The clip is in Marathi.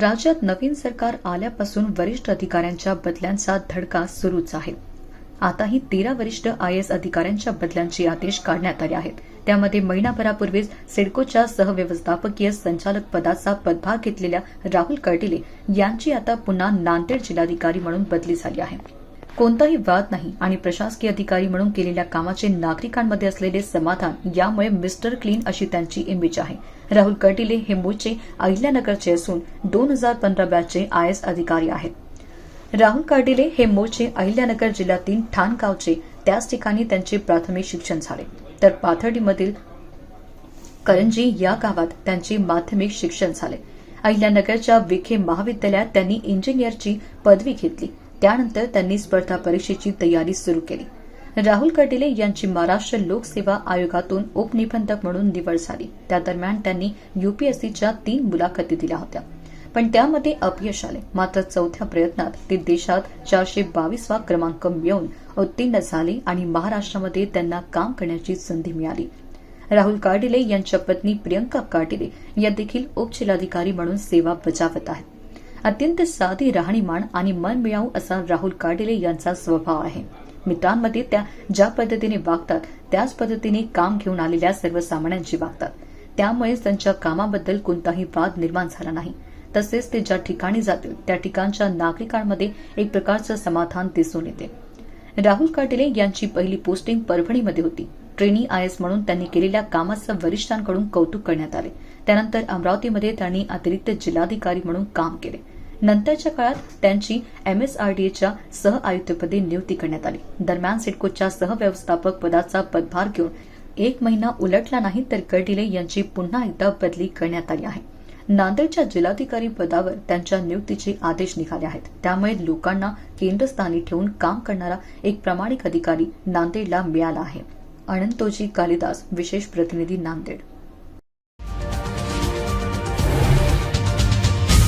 राज्यात नवीन सरकार आल्यापासून वरिष्ठ अधिकाऱ्यांच्या बदल्यांचा धडका सुरूच आहे. आताही तेरा वरिष्ठ आय एस अधिकाऱ्यांच्या बदल्यांचे आदेश काढण्यात आले आहेत. त्यामध्ये महिनाभरापूर्वीच सिडकोच्या सहव्यवस्थापकीय संचालक पदाचा पदभार घेतलेल्या राहुल कर्डिले यांची आता पुन्हा नांदेड जिल्हाधिकारी म्हणून बदली झाली आहे. कोणताही वाद नाही आणि प्रशासकीय अधिकारी म्हणून केलेल्या कामाचे नागरिकांमध्ये असलेले समाधान यामुळे मिस्टर क्लीन अशी त्यांची इमेज आहे. राहुल कटिले हे मूळचे अहिल्यानगरचे असून दोन हजार पंधरा बॅचचे आय एस अधिकारी आहेत. राहुल कार्डिले हे मूळचे अहिल्यानगर जिल्ह्यातील ठाणगावचे त्याच ठिकाणी त्यांचे प्राथमिक शिक्षण झाले. तर पाथर्डीमधील करंजी या गावात त्यांचे माध्यमिक शिक्षण झाले. अहिल्यानगरच्या विखे महाविद्यालयात त्यांनी इंजिनियरची पदवी घेतली. त्यानंतर त्यांनी स्पर्धा परीक्षेची तयारी सुरू केली. राहुल कटेले यांची महाराष्ट्र लोकसेवा आयोगातून उपनिबंधक म्हणून निवड झाली. त्या दरम्यान त्यांनी युपीएससीच्या तीन मुलाखती दिल्या होत्या. पण त्यामध्ये अपयश आले. मात्र चौथ्या प्रयत्नात ते देशात चारशे बावीसवा क्रमांक मिळवून उत्तीर्ण झाले आणि महाराष्ट्रामध्ये त्यांना काम करण्याची संधी मिळाली. राहुल कार्डिले यांच्या पत्नी प्रियंका कार्डिले या देखील उपजिल्हाधिकारी म्हणून सेवा बजावत आहेत. अत्यंत साधी राहणीमान आणि मनमिळावू असा राहुल कार्डिले यांचा स्वभाव आहे. मित्रांमध्ये त्या ज्या पद्धतीने वागतात त्याच पद्धतीने काम घेऊन आलेल्या सर्वसामान्यांची वागतात. त्यामुळेच त्यांच्या कामाबद्दल कोणताही वाद निर्माण झाला नाही. तसेच ते ज्या ठिकाणी जातील त्या ठिकाणच्या नागरिकांमध्ये एक प्रकारचं समाधान दिसून येते. राहुल काटेले यांची पहिली पोस्टिंग परभणीमध्ये होती. ट्रेनी आयएस म्हणून त्यांनी केलेल्या कामाचं वरिष्ठांकडून कौतुक करण्यात आले. त्यानंतर अमरावतीमध्ये त्यांनी अतिरिक्त जिल्हाधिकारी म्हणून काम केले. नंतरच्या काळात त्यांची एमएसआरडीएच्या सह आयुक्तपदी नियुक्ती करण्यात आली. दरम्यान सिडकोच्या सहव्यवस्थापक पदाचा पदभार घेऊन एक महिना उलटला नाही तर कर्डिले यांची पुन्हा एकदा बदली करण्यात आली आहे. नांदेडच्या जिल्हाधिकारी पदावर त्यांच्या नियुक्तीचे आदेश निघाले आहेत. त्यामुळे लोकांना केंद्रस्थानी ठेवून काम करणारा एक प्रामाणिक अधिकारी नांदेडला मिळाला आहे. अनंतोजी कालिदास विशेष प्रतिनिधी नांदेड.